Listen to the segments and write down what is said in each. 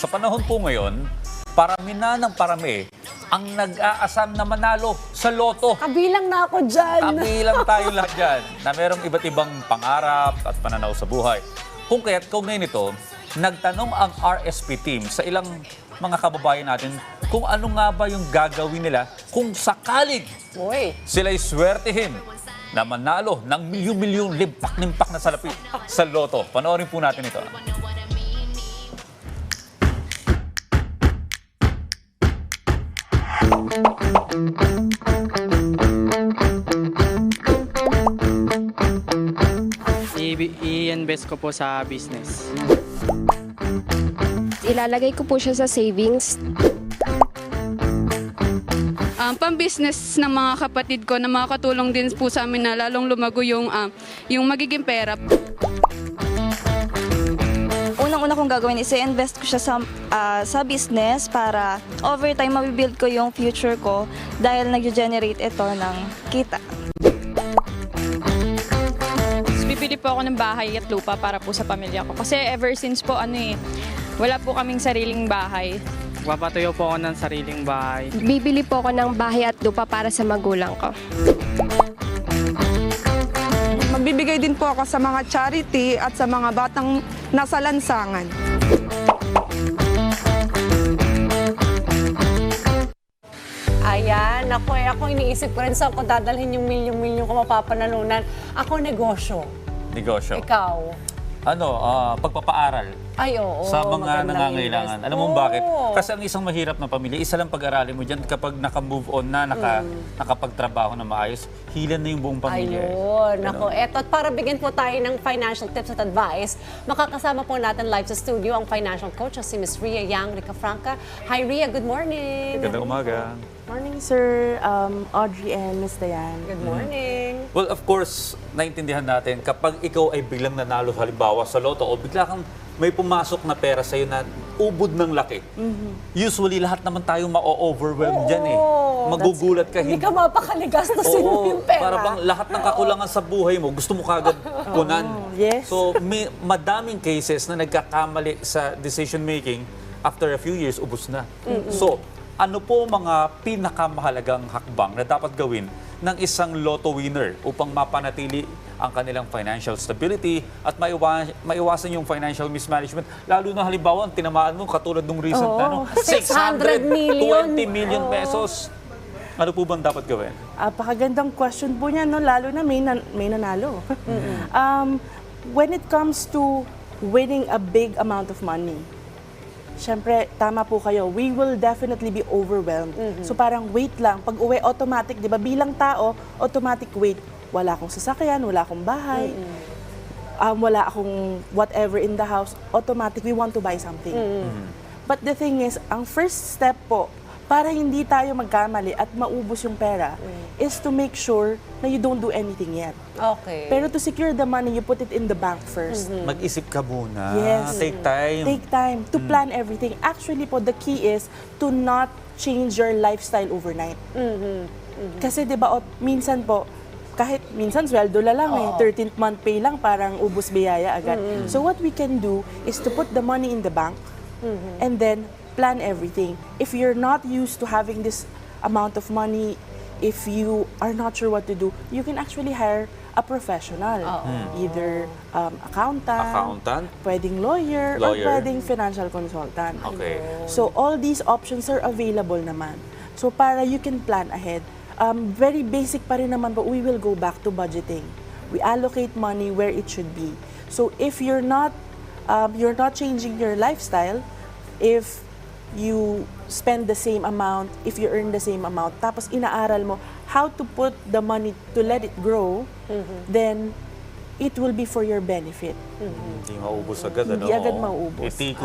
sa panahon po ngayon, parami na ng parami ang nag-aasam na manalo sa loto. Kabilang na ako dyan. Kabilang tayo lahat dyan na merong iba't ibang pangarap at pananaw sa buhay. Kung kaya't kaugnay nito, nagtanong ang RSP team sa ilang mga kababayan natin kung ano nga ba yung gagawin nila kung sakaling Uy. sila'y swertihin na manalo ng milyon-milyong limpak-limpak na salapi sa loto. Panoorin po natin ito. I-invest ko po sa business. Ilalagay ko po siya sa savings. um, pang-business ng mga kapatid ko na makakatulong din po sa amin na lalong lumago yung, um, yung magiging pera. Unang-una kong gagawin is i-invest ko siya sa, ah, sa business para over time mabibuild ko yung future ko dahil nag-generate ito ng kita. Bibili po ako ng bahay at lupa para po sa pamilya ko. Kasi ever since po ano eh, wala po kaming sariling bahay. Papatayo po ako ng sariling bahay. Bibili po ako ng bahay at lupa para sa magulang ko. Magbibigay din po ako sa mga charity at sa mga batang nasa lansangan. Ayan, ako eh, ako iniisip ko rin saan ko dadalhin yung milyong-milyong ko mapapanalunan. Ako negosyo. Negosyo. Ikaw. Ano, ah, pagpapaaral Ay, oo. sa mga magandang nangangailangan. invest. Alam mo bakit? Oo. Kasi ang isang mahirap na pamilya, isa lang pag-aralin mo dyan kapag naka-move on na, naka, nakapagtrabaho na maayos, hilan na yung buong pamilya. eh. Ayun, Ganon. ako. Eto, at para bigyan po tayo ng financial tips at advice, makakasama po natin live sa studio ang financial coach, si Miss Ria Yang Rica Franca. Hi, Ria. Good morning. Magandang umaga. Morning, sir. Um, Audrey and Miss Dayan. Good morning. Well, of course, naintindihan natin, kapag ikaw ay biglang nanalo halimbawa sa loto o bigla kang may pumasok na pera sa'yo na ubod ng laki, usually lahat naman tayo ma-overwhelm dyan eh. Magugulat ka. Hindi ka mapakaligastusin mo Oo, yung pera. para bang lahat ng kakulangan sa buhay mo, gusto mo kagad punan. yes. So, may madaming cases na nagkakamali sa decision making, after a few years, ubos na. So, ano po mga pinakamahalagang hakbang na dapat gawin ng isang lotto winner upang mapanatili ang kanilang financial stability at maiwa- maiwasan yung financial mismanagement. Lalo na halimbawa, ang tinamaan mo katulad nung recent na, ano, 600 million. 20 million pesos. Ano po bang dapat gawin? Apakagandang question po niya, no? lalo na may, nan- may nanalo. um, when it comes to winning a big amount of money, Siyempre, tama po kayo. We will definitely be overwhelmed. So parang wait lang. Pag uwi, automatic, di ba? Bilang tao, automatic wait. Wala akong sasakyan, wala akong bahay, um, wala akong whatever in the house. Automatic, we want to buy something. But the thing is, ang first step po, para hindi tayo magkamali at maubos yung pera, is to make sure na you don't do anything yet. Okay. Pero to secure the money, you put it in the bank first. Mag-isip ka muna. Yes. Take time. Take time to plan everything. Actually po, the key is to not change your lifestyle overnight. Kasi 'di ba, minsan po kahit minsan sweldo la lang eh, 13th month pay lang parang ubos biyaya agad. So what we can do is to put the money in the bank and then plan everything. If you're not used to having this amount of money, if you are not sure what to do, you can actually hire a professional. Either um, accountant, Accountant? pwedeng lawyer, Lawyer. or pwedeng financial consultant. Okay. So all these options are available naman. So para you can plan ahead. Um, very basic pa rin naman, but we will go back to budgeting. We allocate money where it should be. So if you're not um, you're not changing your lifestyle, if you spend the same amount, if you earn the same amount, tapos inaaral mo how to put the money to let it grow, then it will be for your benefit. Hindi maubos agad, ano? Hindi agad mauubos. Itiko,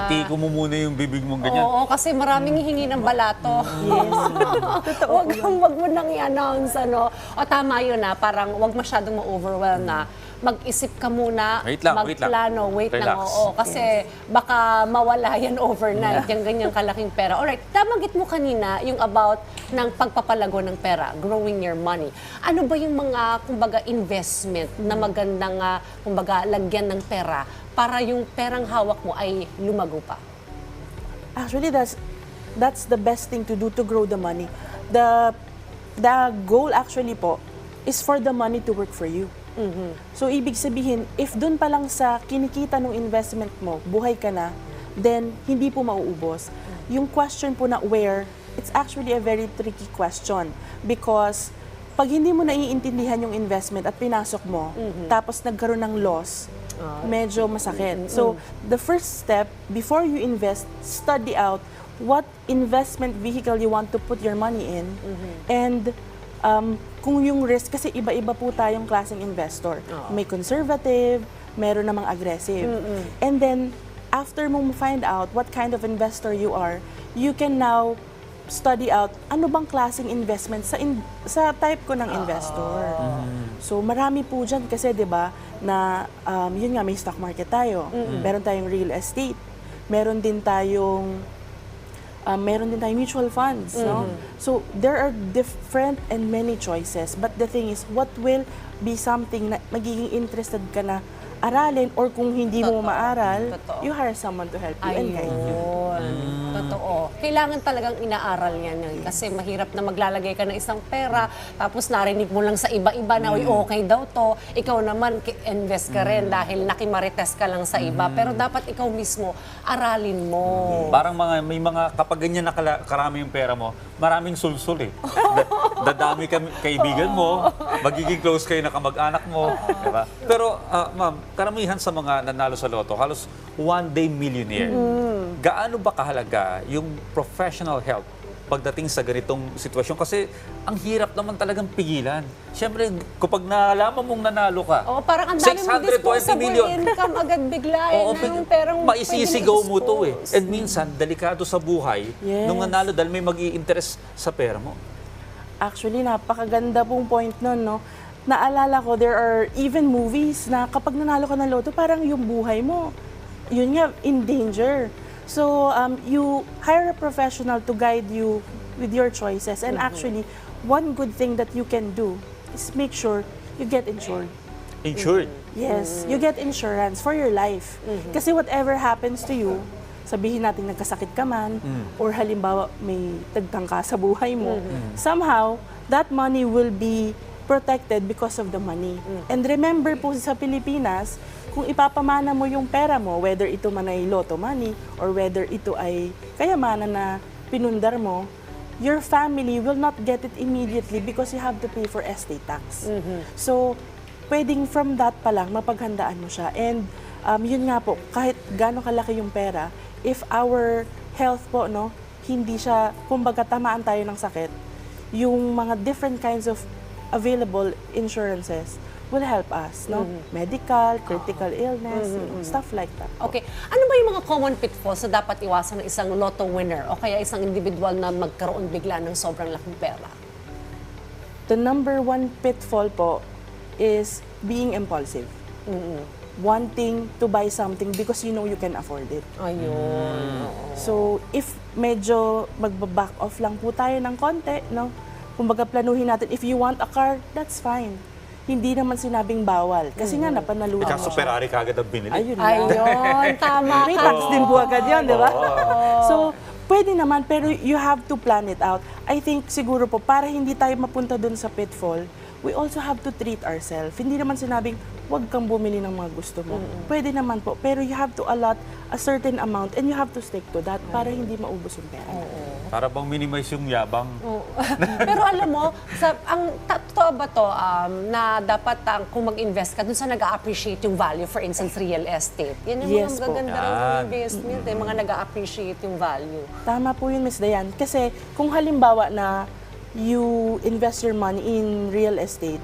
itiko mo muna yung bibig mong ganyan. Oo, kasi maraming hihingi ng balato. Yes. wag kang wag mo nang i-announce ano. O tama yun na, parang wag masyadong ma-overwhelm na. Mag-isip ka muna, Wait lang, wait lang. magplano, wait lang. Relax. Oo, kasi baka mawala yan overnight, yung ganyang kalaking pera. Alright, nabanggit mo kanina yung about ng pagpapalago ng pera, growing your money. Ano ba yung mga, kumbaga, investment na magandang, ah, kumbaga, lagyan ng pera para yung perang hawak mo ay lumago pa? Actually, that's that's the best thing to do to grow the money. The the goal actually po is for the money to work for you. So, ibig sabihin, if dun pa lang sa kinikita ng investment mo, buhay ka na, then hindi po mauubos. Yung question po na where, it's actually a very tricky question. Because pag hindi mo naiintindihan yung investment at pinasok mo, tapos nagkaroon ng loss, medyo masakit. So, the first step, before you invest, study out what investment vehicle you want to put your money in. And um, kung yung risk, kasi iba-iba po tayong klaseng investor. May conservative, meron namang aggressive. And then, after mo find out what kind of investor you are, you can now study out ano bang klaseng investment sa in- sa type ko ng investor. So marami po diyan kasi 'di ba na um, yun nga may stock market tayo. Meron tayong real estate. Meron din tayong um, meron din tayong mutual funds, no? So there are different and many choices. But the thing is, what will be something na magiging interested ka na aralin or kung hindi mo maaral, Totoo. you hire someone to help you and guide you. Ayun. Totoo. Kailangan talagang inaaral yan. eh. Kasi mahirap na maglalagay ka ng isang pera, tapos narinig mo lang sa iba-iba na, uy, okay daw to. Ikaw naman, ki- invest ka rin dahil nakimarites ka lang sa iba. Pero dapat ikaw mismo, aralin mo. Parang mga, may mga, kapag ganyan na kala- karami yung pera mo, maraming sulsul eh. Da- dadami ka, kaibigan mo, magiging close kayo na kamag-anak mo. Diba? Pero, ah, ma'am, karamihan sa mga nanalo sa loto, halos one day millionaire. Gaano ba kahalaga yung professional help pagdating sa ganitong sitwasyon? Kasi ang hirap naman talagang pigilan. Siyempre, kapag nalaman mong nanalo ka, Oo, parang ang dami mong 620 disposable million. income agad bigla. eh, Oo, na yung perang maisisigaw mo to eh. And minsan, delikado sa buhay Yes. nung nanalo dahil may mag interest sa pera mo. Actually, napakaganda pong point nun, no? Naalala ko, there are even movies na kapag nanalo ka ng loto, parang yung buhay mo, yun nga, in danger. So, um, you hire a professional to guide you with your choices. And actually, one good thing that you can do is make sure you get insured. Insured. Yes, you get insurance for your life. Kasi whatever happens to you, sabihin natin nagkasakit ka man, or halimbawa may tagtang ka sa buhay mo, somehow, that money will be protected because of the money. And remember po sa Pilipinas, kung ipapamana mo yung pera mo, whether ito man ay lotto money, or whether ito ay kayamanan na pinundar mo, your family will not get it immediately because you have to pay for estate tax. So, pwedeng from that pa lang, mapaghandaan mo siya. And um, yun nga po, kahit gano'ng kalaki yung pera, if our health po, no, hindi siya, kumbaga tamaan tayo ng sakit, yung mga different kinds of available insurances will help us, no? Medical, critical illness, you know, stuff like that. po. Okay. Ano ba yung mga common pitfalls na dapat iwasan ng isang lotto winner o kaya isang individual na magkaroon bigla ng sobrang laking pera? The number one pitfall po is being impulsive. Wanting to buy something because you know you can afford it. Ayun. So, if medyo magbaback off lang po tayo ng konti, no? Kumbaga planuhin natin, if you want a car, that's fine. Hindi naman sinabing bawal. Kasi nga, napanalunan Kaso mo siya. Ferrari kagad ang binili. Ayun lang. Ayun, tama May ka. tax din po agad yun, di ba? So, pwede naman, pero you have to plan it out. I think siguro po, para hindi tayo mapunta dun sa pitfall, we also have to treat ourselves. Hindi naman sinabing, huwag kang bumili ng mga gusto mo. Pwede naman po, pero you have to allot a certain amount and you have to stick to that para hindi maubos yung pera. Para bang minimize yung yabang. Oo. Pero alam mo, sa, ang totoo ba to um, na dapat ang kung mag-invest ka dun sa nag-appreciate yung value, for instance, real estate. Yan yung Yes mga po. magaganda ng Yan. investment, eh, mga nag-appreciate yung value. Tama po yun, Miss Dayan. Kasi kung halimbawa na you invest your money in real estate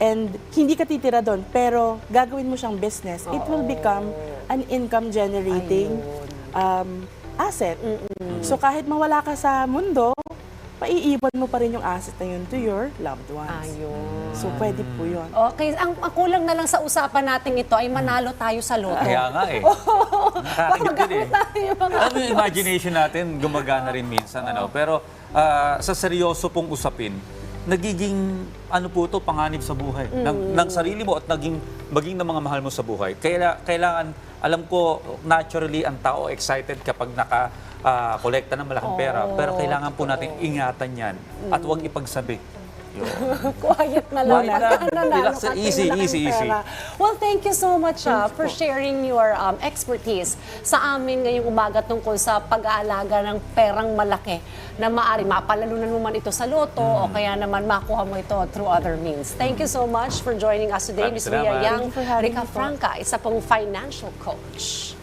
and hindi ka titira doon, pero gagawin mo siyang business, it will become an income generating um, asset. So kahit mawala ka sa mundo, maiiwan mo pa rin yung asset na yun to your loved ones. Ayun. So pwede po yun. Okay, ang, ang kulang na lang sa usapan natin ito ay manalo tayo sa loto. Kaya nga eh. Nakakagit din eh. tayo mga Ano yung imagination natin, gumagana rin minsan. Ano? Pero ah, sa seryoso pong usapin, nagiging ano po to panganib sa buhay ng, ng sarili mo at naging maging ng mga mahal mo sa buhay. Kaya kailangan alam ko naturally ang tao excited kapag naka ah, kolekta ng malaking pera. Oo, Pero kailangan po natin ingatan yan at huwag ipagsabi. Quiet na lang. Quiet lang. Pagka nanalo Relax. ka, Easy, easy, easy. pera. Well, thank you so much ah, for sharing your um, expertise sa amin ngayong umaga tungkol sa pag-aalaga ng perang malaki na maari mapalalunan mo man ito sa loto o Mm. kaya naman makuha mo ito through other means. Thank you so much for joining us today, Maraming Ms. Ria salamat. Yang Thank you for having Rica me po. Franca, isa pong financial coach.